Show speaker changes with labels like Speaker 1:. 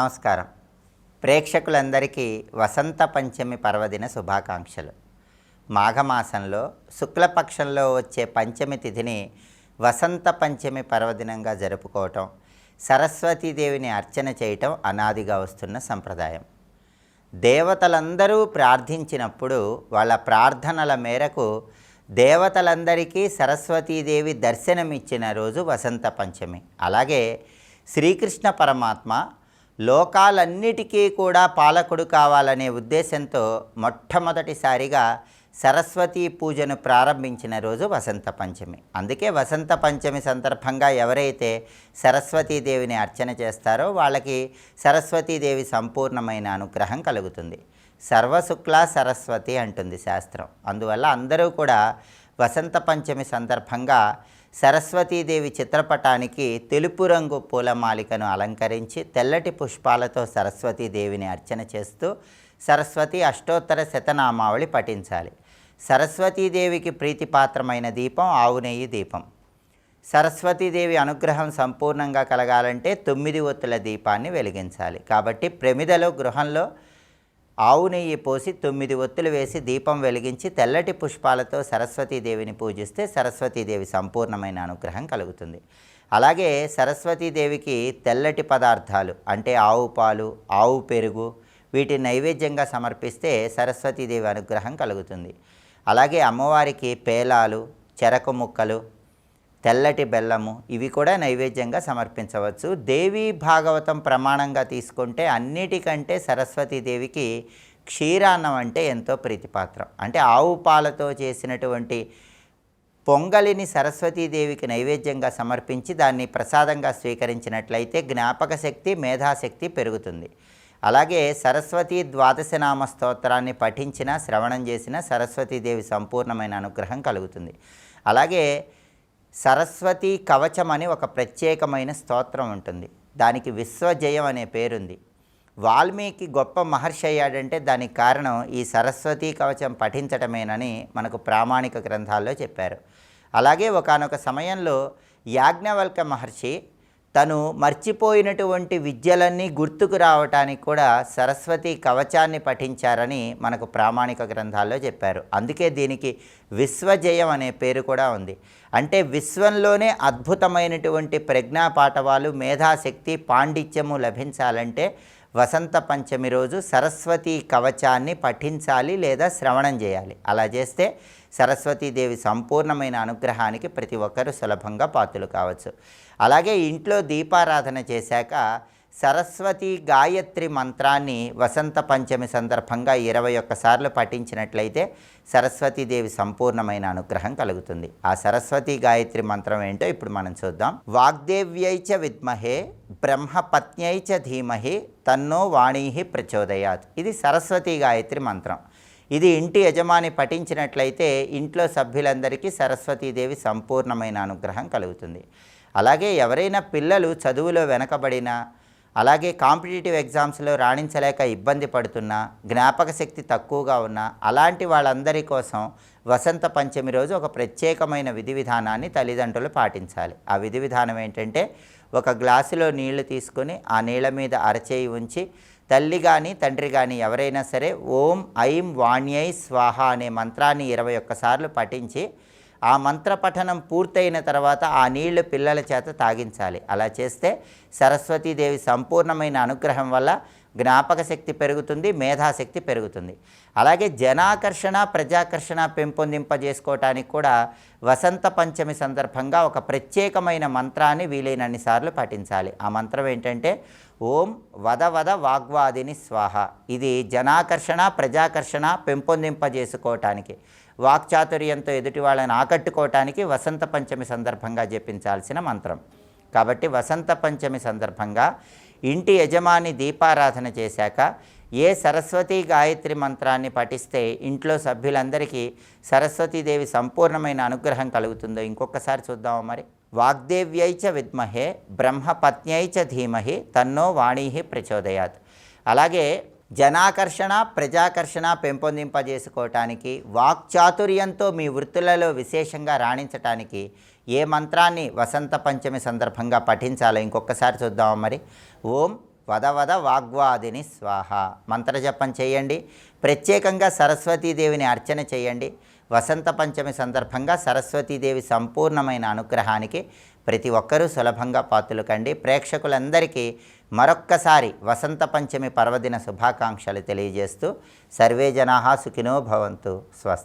Speaker 1: నమస్కారం. ప్రేక్షకులందరికీ వసంత పంచమి పర్వదిన శుభాకాంక్షలు. మాఘమాసంలో శుక్లపక్షంలో వచ్చే పంచమి తిథిని వసంత పంచమి పర్వదినంగా జరుపుకోవటం సరస్వతీదేవిని అర్చన చేయటం అనాదిగా వస్తున్న సంప్రదాయం. దేవతలందరూ ప్రార్థించినప్పుడు వాళ్ళ ప్రార్థనల మేరకు దేవతలందరికీ సరస్వతీదేవి దర్శనమిచ్చిన రోజు వసంత పంచమి. అలాగే శ్రీకృష్ణ పరమాత్మ లోకాలన్నిటికీ కూడా పాలకుడు కావాలనే ఉద్దేశంతో మొట్టమొదటిసారిగా సరస్వతీ పూజను ప్రారంభించిన రోజు వసంత పంచమి. అందుకే వసంత పంచమి సందర్భంగా ఎవరైతే సరస్వతీదేవిని అర్చన చేస్తారో వాళ్ళకి సరస్వతీదేవి సంపూర్ణమైన అనుగ్రహం కలుగుతుంది. సర్వశుక్ల సరస్వతి అంటుంది శాస్త్రం. అందువల్ల అందరూ కూడా వసంత పంచమి సందర్భంగా సరస్వతీదేవి చిత్రపటానికి తెలుపు రంగు పూలమాలికను అలంకరించి తెల్లటి పుష్పాలతో సరస్వతీదేవిని అర్చన చేస్తూ సరస్వతి అష్టోత్తర శతనామావళి పఠించాలి. సరస్వతీదేవికి ప్రీతిపాత్రమైన దీపం ఆవునెయ్యి దీపం. సరస్వతీదేవి అనుగ్రహం సంపూర్ణంగా కలగాలంటే తొమ్మిది ఒత్తుల దీపాన్ని వెలిగించాలి. కాబట్టి ప్రమిదలో గృహంలో ఆవు నెయ్యి పోసి తొమ్మిది ఒత్తులు వేసి దీపం వెలిగించి తెల్లటి పుష్పాలతో సరస్వతీదేవిని పూజిస్తే సరస్వతీదేవి సంపూర్ణమైన అనుగ్రహం కలుగుతుంది. అలాగే సరస్వతీదేవికి తెల్లటి పదార్థాలు అంటే ఆవు పాలు ఆవు పెరుగు వీటి నైవేద్యంగా సమర్పిస్తే సరస్వతీదేవి అనుగ్రహం కలుగుతుంది. అలాగే అమ్మవారికి పేలాలు చెరకు ముక్కలు తెల్లటి బెల్లము ఇవి కూడా నైవేద్యంగా సమర్పించవచ్చు. దేవీ భాగవతం ప్రమాణంగా తీసుకుంటే అన్నిటికంటే సరస్వతీదేవికి క్షీరాన్నం అంటే ఎంతో ప్రీతిపాత్రం. అంటే ఆవు పాలతో చేసినటువంటి పొంగలిని సరస్వతీదేవికి నైవేద్యంగా సమర్పించి దాన్ని ప్రసాదంగా స్వీకరించినట్లయితే జ్ఞాపక శక్తి మేధాశక్తి పెరుగుతుంది. అలాగే సరస్వతి ద్వాదశనామ స్తోత్రాన్ని పఠించిన శ్రవణం చేసిన సరస్వతీదేవి సంపూర్ణమైన అనుగ్రహం కలుగుతుంది. అలాగే సరస్వతి కవచం అని ఒక ప్రత్యేకమైన స్తోత్రం ఉంటుంది. దానికి విశ్వజయం అనే పేరుంది. వాల్మీకి గొప్ప మహర్షి అయ్యాడంటే దానికి కారణం ఈ సరస్వతి కవచం పఠించటమేనని మనకు ప్రామాణిక గ్రంథాల్లో చెప్పారు. అలాగే ఒకానొక సమయంలో యాజ్ఞవల్క మహర్షి తను మర్చిపోయినటువంటి విద్యలన్నీ గుర్తుకు రావటానికి కూడా సరస్వతి కవచాన్ని పఠించారని మనకు ప్రామాణిక గ్రంథాల్లో చెప్పారు. అందుకే దీనికి విశ్వజయం అనే పేరు కూడా ఉంది. అంటే విశ్వంలోనే అద్భుతమైనటువంటి ప్రజ్ఞా పాఠవాలు మేధాశక్తి పాండిత్యము లభించాలంటే వసంత పంచమి రోజు సరస్వతి కవచాన్ని పఠించాలి లేదా శ్రవణం చేయాలి. అలా చేస్తే సరస్వతీదేవి సంపూర్ణమైన అనుగ్రహానికి ప్రతి ఒక్కరూ సులభంగా పాత్రలు కావచ్చు. అలాగే ఇంట్లో దీపారాధన చేశాక సరస్వతి గాయత్రి మంత్రాన్ని వసంత పంచమి సందర్భంగా ఇరవై ఒక్కసార్లు పఠించినట్లయితే సరస్వతీదేవి సంపూర్ణమైన అనుగ్రహం కలుగుతుంది. ఆ సరస్వతి గాయత్రి మంత్రం ఏంటో ఇప్పుడు మనం చూద్దాం. వాగ్దేవ్యైచ విద్మహే బ్రహ్మపత్న్యైచ ధీమహి తన్నో వాణీ ప్రచోదయాత్. ఇది సరస్వతి గాయత్రి మంత్రం. ఇది ఇంటి యజమాని పఠించినట్లయితే ఇంట్లో సభ్యులందరికీ సరస్వతీదేవి సంపూర్ణమైన అనుగ్రహం కలుగుతుంది. అలాగే ఎవరైనా పిల్లలు చదువులో వెనకబడినా అలాగే కాంపిటేటివ్ ఎగ్జామ్స్లో రాణించలేక ఇబ్బంది పడుతున్నా జ్ఞాపక శక్తి తక్కువగా ఉన్న అలాంటి వాళ్ళందరి కోసం వసంత పంచమి రోజు ఒక ప్రత్యేకమైన విధి విధానాన్ని తల్లిదండ్రులు పాటించాలి. ఆ విధి విధానం ఏంటంటే ఒక గ్లాసులో నీళ్ళు తీసుకొని ఆ నీళ్ళ మీద అరచేయి ఉంచి తల్లి కానీ తండ్రి కానీ ఎవరైనా సరే ఓం ఐం వాణ్యై స్వాహ అనే మంత్రాన్ని ఇరవై ఒక్కసార్లు పఠించి ఆ మంత్ర పఠనం పూర్తయిన తర్వాత ఆ నీళ్ళు పిల్లల చేత తాగించాలి. అలా చేస్తే సరస్వతీదేవి సంపూర్ణమైన అనుగ్రహం వల్ల జ్ఞాపక శక్తి పెరుగుతుంది మేధాశక్తి పెరుగుతుంది. అలాగే జనాకర్షణ ప్రజాకర్షణ పెంపొందింపజేసుకోవటానికి కూడా వసంత పంచమి సందర్భంగా ఒక ప్రత్యేకమైన మంత్రాన్ని వీలైనన్ని సార్లు ఆ మంత్రం ఏంటంటే ఓం వద వద వాగ్వాదిని స్వాహ. ఇది జనాకర్షణ ప్రజాకర్షణ పెంపొందింపజేసుకోవటానికి వాక్చాతుర్యంతో ఎదుటి వాళ్ళని ఆకట్టుకోవటానికి వసంత పంచమి సందర్భంగా జపించాల్సిన మంత్రం. కాబట్టి వసంత పంచమి సందర్భంగా ఇంటి యజమాని దీపారాధన చేశాక ఏ సరస్వతి గాయత్రి మంత్రాన్ని పఠిస్తే ఇంట్లో సభ్యులందరికీ సరస్వతీదేవి సంపూర్ణమైన అనుగ్రహం కలుగుతుందో ఇంకొకసారి చూద్దామా మరి. వాగ్దేవ్యైచ విద్మహే బ్రహ్మపత్న్యైచ ధీమహి తన్నో వాణీ ప్రచోదయాత్. అలాగే జనాకర్షణ ప్రజాకర్షణ పెంపొందింపజేసుకోవటానికి వాక్చాతుర్యంతో మీ వృత్తులలో విశేషంగా రాణించటానికి ఏ మంత్రాన్ని వసంత పంచమి సందర్భంగా పఠించాలో ఇంకొకసారి చూద్దామా మరి. ఓం వదవద వాగ్వాదిని స్వాహ. మంత్రజపం చేయండి. ప్రత్యేకంగా సరస్వతీదేవిని అర్చన చేయండి. వసంత పంచమి సందర్భంగా సరస్వతీదేవి సంపూర్ణమైన అనుగ్రహానికి ప్రతి ఒక్కరూ సులభంగా పాత్రలు కండి. ప్రేక్షకులందరికీ మరొక్కసారి వసంత పంచమి పర్వదిన శుభాకాంక్షలు తెలియజేస్తూ సర్వే జనా సుఖినో భవంతు. స్వస్తి.